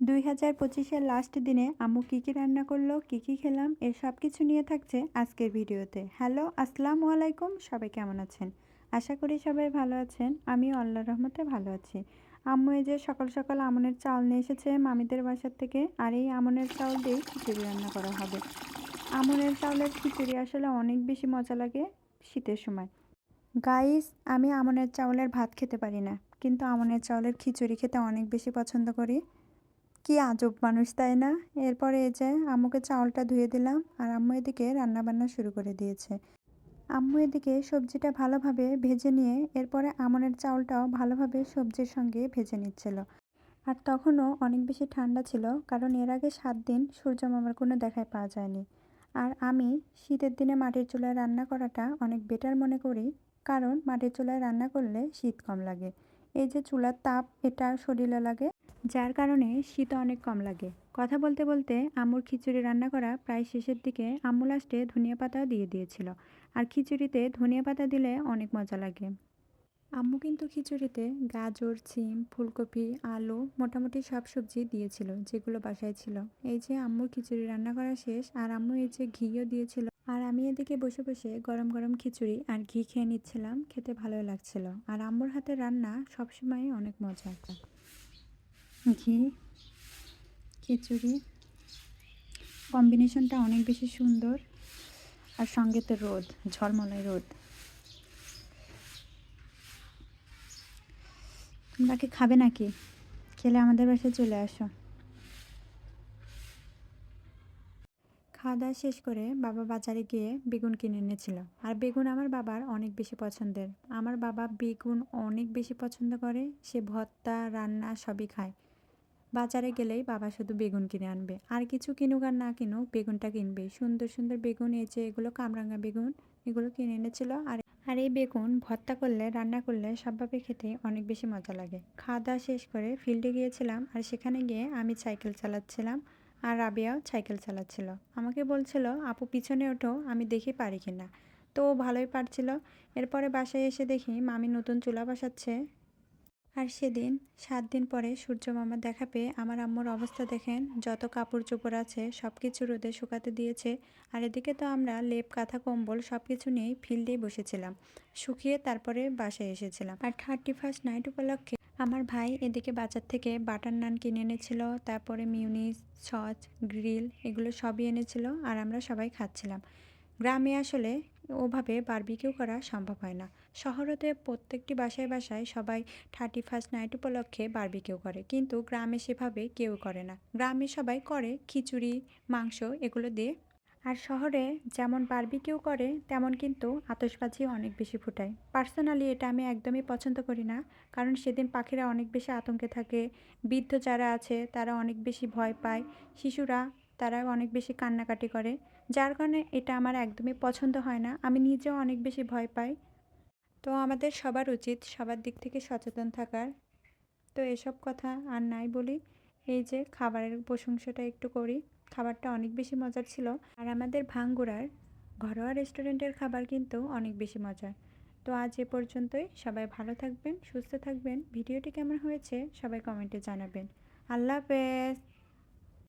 দুই হাজার পঁচিশের লাস্ট দিনে আম্মু কী কী রান্না করল, কী কী খেলাম এর সব কিছু নিয়ে থাকছে আজকের ভিডিওতে। হ্যালো আসসালামু আলাইকুম, সবাই কেমন আছেন? আশা করি সবাই ভালো আছেন আমি আল্লাহর রহমতে ভালো আছি। আম্মু এই যে সকাল সকাল আমনের চাল নিয়ে এসেছে মামিদের বাসার থেকে, আর এই আমনের চাল দিয়ে খিচুড়ি রান্না করা হবে। আমনের চাউলের খিচুড়ি আসলে অনেক বেশি মজা লাগে শীতের সময়। গাইস আমি আমনের চাউলের ভাত খেতে পারি না, কিন্তু আমনের চাউলের খিচুড়ি খেতে অনেক বেশি পছন্দ করি। কি আজব মানুষ, তাই না? এরপরে এই যে আম্মুকে চাউলটা ধুয়ে দিলাম আর আম্মু এদিকে রান্নাবান্না শুরু করে দিয়েছে। আম্মু এদিকে সবজিটা ভালোভাবে ভেজে নিয়ে এরপরে আমনের চাউলটাও ভালোভাবে সবজির সঙ্গে ভেজে নিচ্ছিল। আর তখনও অনেক বেশি ঠান্ডা ছিল, কারণ এর আগে সাত দিন সূর্য মামার কোনো দেখায় পাওয়া যায়নি। আর আমি শীতের দিনে মাটির চুলায় রান্না করাটা অনেক বেটার মনে করি, কারণ মাটির চুলায় রান্না করলে শীত কম লাগে। এই যে চুলার তাপ, এটা শরীরে লাগে। যার কারণে শীত অনেক কম লাগে। কথা বলতে বলতে আম্মুর খিচুড়ি রান্না করা প্রায় শেষের দিকে আম্মু লাস্টে ধনিয়া পাতাও দিয়ে দিয়েছিল। আর খিচুড়িতে ধনিয়া পাতা দিলে অনেক মজা লাগে। আম্মু কিন্তু খিচুড়িতে গাজর সিম ফুলকপি, আলু, মোটামুটি সব সবজি দিয়েছিল যেগুলো বাসায় ছিল। এই যে আম্মুর খিচুড়ি রান্না করা শেষ আর আম্মু এই যে ঘিও দিয়েছিল। আর আমি এদিকে বসে বসে গরম গরম খিচুড়ি আর ঘি খেয়ে নিচ্ছিলাম, খেতে ভালোই লাগছিল। আর আম্মুর হাতে রান্না সবসময় অনেক মজা ঘি, খিচুড়ি। কম্বিনেশনটা অনেক বেশি সুন্দর। আর সঙ্গে তো রোদ ঝলমলাই রোদ। তোমরা কি খাবে নাকি? খেলে আমাদের বাসায় চলে আসো। খাওয়া দাওয়া শেষ করে বাবা বাজারে গিয়ে বেগুন কিনে এনেছিল। আর বেগুন আমার বাবার অনেক বেশি পছন্দের। আমার বাবা বেগুন অনেক বেশি পছন্দ করে, সে ভর্তা, রান্না সবই খায়। বাজারে গেলেই বাবা শুধু বেগুন কিনে আনবে। আর কিছু কিনুক আর না কিনুক, বেগুনটা কিনবে। সুন্দর সুন্দর বেগুন, এই যে এগুলো কামরাঙ্গা বেগুন, এগুলো কিনে এনেছিল। আর আর এই বেগুন ভর্তা করলে, রান্না করলে সবভাবে খেতে অনেক বেশি মজা লাগে। খাওয়া দাওয়া শেষ করে ফিল্ডে গিয়েছিলাম আর সেখানে গিয়ে আমি সাইকেল চালাচ্ছিলাম আর রাবিয়াও সাইকেল চালাচ্ছিল। আমাকে বলছিল, আপু, পিছনে ওঠো, আমি দেখি পারি কিনা। তো ভালোই পারছিল। এরপরে বাসায় এসে দেখি মামি নতুন চুলা বসাচ্ছে। আর সেদিন, সাত দিন পরে সূর্য মামা দেখা পেয়ে আমার আম্মুর অবস্থা দেখেন, যত কাপড় চোপড় আছে সব কিছু রোদে শুকাতে দিয়েছে, আর এদিকে তো আমরা লেপ, কাঁথা, কম্বল সব কিছু নিয়েই ফিল্ডেই বসেছিলাম। শুকিয়ে তারপরে বাসায় এসেছিলাম। আর থার্টি ফার্স্ট নাইট উপলক্ষে আমার ভাই এদিকে বাজার থেকে বাটার নান কিনে এনেছিল, তারপরে মিউনিস, সস, গ্রিল, এগুলো সবই এনেছিল, আর আমরা সবাই খাচ্ছিলাম। গ্রামে আসলে ওভাবে বারবিকিউ করা সম্ভব হয় না। শহরেতে প্রত্যেকটি বাসায় বাসায় সবাই থার্টি ফার্স্ট নাইট উপলক্ষে বারবিকিউ করে, কিন্তু গ্রামে সেভাবে কেউ করে না। গ্রামে সবাই করে খিচুড়ি, মাংস এগুলো দিয়ে। আর শহরে যেমন বারবিকিউ করে, তেমন কিন্তু আতশবাজি অনেক বেশি ফুটায়। পার্সোনালি এটা আমি একদমই পছন্দ করি না, কারণ সেদিন পাখিরা অনেক বেশি আতঙ্কে থাকে, বৃদ্ধ যারা আছে তারা অনেক বেশি ভয় পায়, শিশুরা তারা অনেক বেশি কান্নাকাটি করে। যার কারণে এটা আমার একদমই পছন্দ হয় না। আমি নিজেও অনেক বেশি ভয় পাই। তো আমাদের সবার উচিত সবার দিক থেকে সচেতন থাকার। তো এসব কথা আর নাই বলি। এই যে খাবারের প্রশংসাটা একটু করি। খাবারটা অনেক বেশি মজার ছিল। আর আমাদের ভাঙ্গুড়ার ঘরোয়া রেস্টুরেন্টের খাবার কিন্তু অনেক বেশি মজার। তো আজ এ পর্যন্তই। সবাই ভালো থাকবেন, সুস্থ থাকবেন। ভিডিওটি কেমন হয়েছে সবাই কমেন্টে জানাবেন। আল্লাহ হাফেজ।